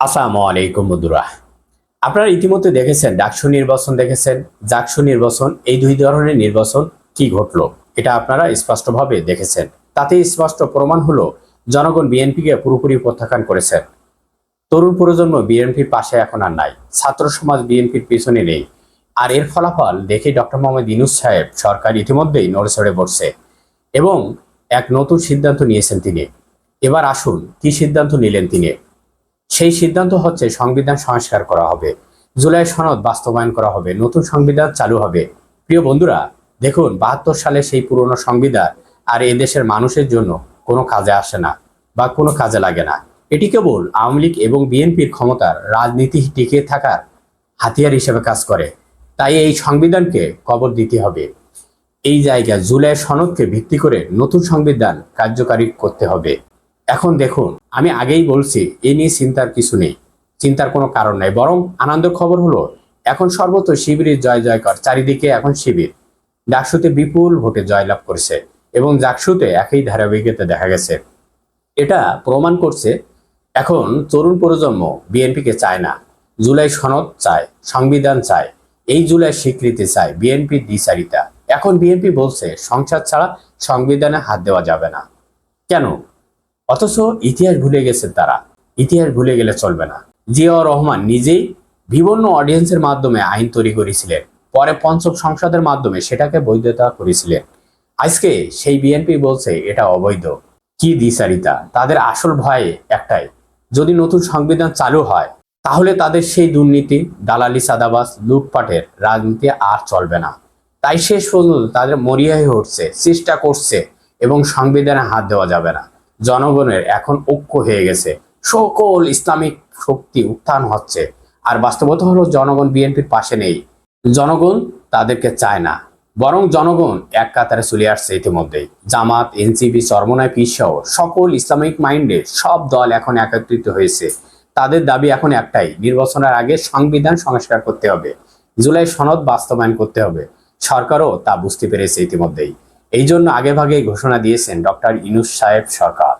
আসসালামু আলাইকুম বন্ধুরা। আপনারা ইতিমধ্যে দেখেছেন, ডাকসু নির্বাচন দেখেছেন। জাকসু নির্বাচন, এই দুই ধরনের নির্বাচন কি ঘটলো, এটা আপনারা স্পষ্টভাবে দেখেছেন। তাতে স্পষ্ট প্রমাণ হলো, জনগণ বিএনপিকে পুরোপুরি প্রত্যাখ্যান করেছেন। তরুণ প্রজন্ম বিএনপির পাশে এখন আর নাই, ছাত্র সমাজ বিএনপির পিছনে নেই। আর এর ফলাফল দেখে ডক্টর মোহাম্মদ ইনুস সাহেব সরকার ইতিমধ্যেই নড়েচড়ে পড়ছে এবং এক নতুন সিদ্ধান্ত নিয়েছেন তিনি। এবার আসুন, কি সিদ্ধান্ত নিলেন তিনি? সেই সিদ্ধান্ত হচ্ছে সংবিধান সংস্কার করা হবে। জুলাই সনদ বাস্তবায়ন করা হবে। নতুন সংবিধান চালু হবে। প্রিয় বন্ধুরা, দেখুন, বাহাত্তর সালে সেই পুরনো সংবিধান আর এ দেশের মানুষের জন্য কোনো কাজে আসে না বা কোনো কাজে লাগে না। এটি কেবল আওয়ামী লীগ এবং বিএনপির ক্ষমতার রাজনীতি টিকে থাকার হাতিয়ার হিসেবে কাজ করে। তাই এই সংবিধানকে কবর দিতে হবে। এই জায়গায় জুলাই সনদকে ভিত্তি করে নতুন সংবিধান কার্যকারী করতে হবে। এখন দেখুন, আমি আগেই বলছি, এ নিয়ে চিন্তার কিছু নেই। চিন্তার কোনো কারণ নাই, বরং আনন্দের খবর হলো, এখন সর্বত্র শিবিরের জয় জয়কর, চারিদিকে এখন শিবির। ডাকসুতে বিপুল ভোটে জয়লাভ করেছে এবং জাকসুতে একই ধারাবাহিকতা দেখা গেছে। এটা প্রমাণ করছে, এখন তরুণ প্রজন্ম বিএনপিকে চায় না, জুলাই সনদ চায়, সংবিধান চায়, এই জুলাই স্বীকৃতি চায় বিএনপির দ্বিচারিতা এখন বিএনপি বলছে, সংসদ ছাড়া সংবিধানে হাত দেওয়া যাবে না। কেন? অথচ ইতিহাস ভুলে গেছে তারা। ইতিহাস ভুলে গেলে চলবে না। জিয়াউর রহমান নিজেই বিভিন্ন অডিয়েন্সের মাধ্যমে আইন তৈরি করেছিলেন। পরে পঞ্চম সংসদের মাধ্যমে সেটাকে বৈধতা করেছিলেন। আজকে সেই বিএনপি বলছে, এটা অবৈধ। কি দ্বিচারিতা তাদের আসল ভয় একটাই। যদি নতুন সংবিধান চালু হয়, তাহলে তাদের সেই দুর্নীতি, দালালি সাদাবাস লুটপাটের রাজনীতি আর চলবে না। তাই শেষ পর্যন্ত তাদের মরিয়াই উঠছে চেষ্টা করছে এবং সংবিধানে হাত দেওয়া যাবে না। জনগণের এখন ঐক্য হয়ে গেছে। সকল ইসলামিক শক্তি উত্থান হচ্ছে। আর বাস্তবতা হলো জনগণ বিএনপির পাশে নেই। জনগণ তাদেরকে চায় না। বরং জনগণ এক কাতারে চলে আসছে ইতিমধ্যেই। জামাত, এনসিপি, চরমনায় পিস সহ সকল ইসলামিক মাইন্ডে সব দল এখন একত্রিত হয়েছে। তাদের দাবি এখন একটাই, নির্বাচনের আগে সংবিধান সংস্কার করতে হবে। জুলাই সনদ বাস্তবায়ন করতে হবে। সরকারও তা বুঝতে পেরেছে ইতিমধ্যেই। এই জন্য আগেভাগেই ঘোষণা দিয়েছেন ডক্টর ইনুস সাহেব সরকার।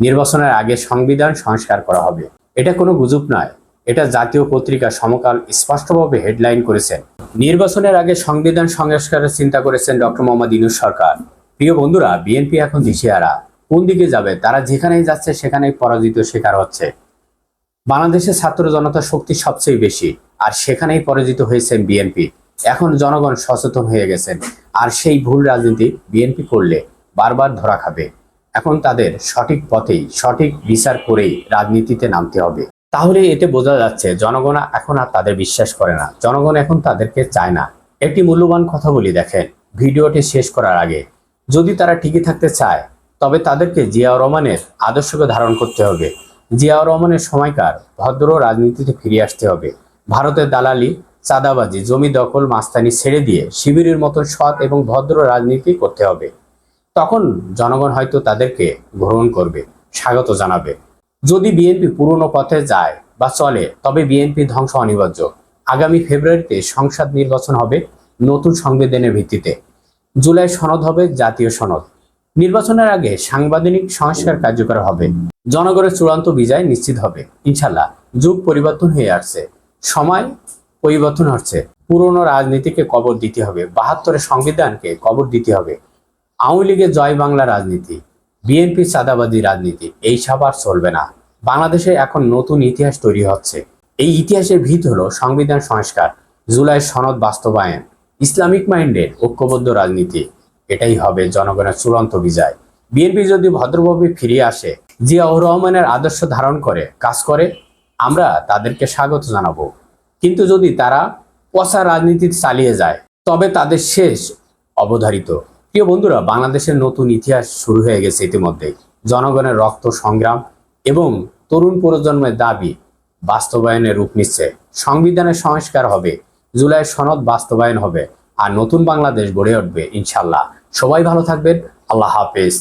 নির্বাচনের আগে সংবিধান সংস্কার করা হবে। এটা কোনো গুজব নয়। এটা জাতীয় পত্রিকা সমকাল স্পষ্টভাবে হেডলাইন করেছেন। নির্বাচনের আগে সংবিধান সংস্কারের চিন্তা করেছেন ডক্টর মোহাম্মদ ইনুস সরকার। প্রিয় বন্ধুরা, বিএনপি এখন দিশেহারা। কোন দিকে যাবে? তারা যেখানেই যাচ্ছে, সেখানেই পরাজিত শিকার হচ্ছে। বাংলাদেশের ছাত্র জনতার শক্তি সবচেয়ে বেশি, আর সেখানেই পরাজিত হয়েছেন বিএনপি। এখন জনগণ সচেতন হয়ে গেছেন। আর সেই ভুল রাজনীতি বিএনপি করলে বারবার ধরা খাবে। এখন তাদের সঠিক পথেই, সঠিক বিচার করেই রাজনীতিতে নামতে হবে। তাহলে এতে বোঝা যাচ্ছে, জনগণ এখন আর তাদের বিশ্বাস করে না। জনগণ এখন তাদেরকে চায় না। একটি মূল্যবান কথা বলি দেখেন, ভিডিওটি শেষ করার আগে। যদি তারা টিকে থাকতে চায়, তবে তাদেরকে জিয়াউর রহমানের আদর্শকে ধারণ করতে হবে। জিয়াউর রহমানের সময়কার ভদ্র রাজনীতিতে ফিরে আসতে হবে। ভারতের দালালি চাঁদাবাজি, জমি দখল, মাস্তানি ছেড়ে দিয়ে শিবিরের মতো সৎ এবং ভদ্র রাজনীতি করতে হবে। তখন জনগণ হয়তো তাদেরকে গ্রহণ করবে, স্বাগত জানাবে। যদি বিএনপি পুরনো পথে যায় বা চলে, তবে বিএনপি ধ্বংস অনিবার্য। আগামী ফেব্রুয়ারিতে সংসদ নির্বাচন হবে নতুন সংবিধানের ভিত্তিতে। জুলাই সনদ হবে জাতীয় সনদ। নির্বাচনের আগে সাংবিধানিক সংস্কার কার্যকর হবে। জনগণের চূড়ান্ত বিজয় নিশ্চিত হবে। ইনশাল্লাহ যুগ পরিবর্তন হয়ে আসছে। সময় পরিবর্তন হচ্ছে। পুরনো রাজনীতিকে কবর দিতে হবে। বাহাত্তরের সংবিধানকে কবর দিতে হবে। আওয়ামী লীগের জয় বাংলা রাজনীতি বিএনপি চাঁদাবাদী রাজনীতি, এই সব আর চলবে না। বাংলাদেশে এখন নতুন ইতিহাস তৈরি হচ্ছে। এই ইতিহাসের ভিত হলো সংবিধান সংস্কার, জুলাই সনদ বাস্তবায়ন, ইসলামিক মাইন্ডের ঐক্যবদ্ধ রাজনীতি। এটাই হবে জনগণের চূড়ান্ত বিজয়। বিএনপি যদি ভদ্রভাবে ফিরে আসে, জিয়াউর রহমানের আদর্শ ধারণ করে, কাজ করে, আমরা তাদেরকে স্বাগত জানাব। কিন্তু যদি তারা পচা রাজনীতি চালিয়ে যায়, তবে তাদের শেষ অবধারিত। প্রিয় বন্ধুরা, বাংলাদেশের নতুন ইতিহাস শুরু হয়ে গেছে ইতিমধ্যে জনগণের রক্ত সংগ্রাম এবং তরুণ প্রজন্মের দাবি বাস্তবায়নের রূপ নিচ্ছে। সংবিধানের সংস্কার হবে, জুলাই সনদ বাস্তবায়ন হবে, আর নতুন বাংলাদেশ গড়ে উঠবে ইনশাল্লাহ সবাই ভালো থাকবেন, আল্লাহ হাফেজ।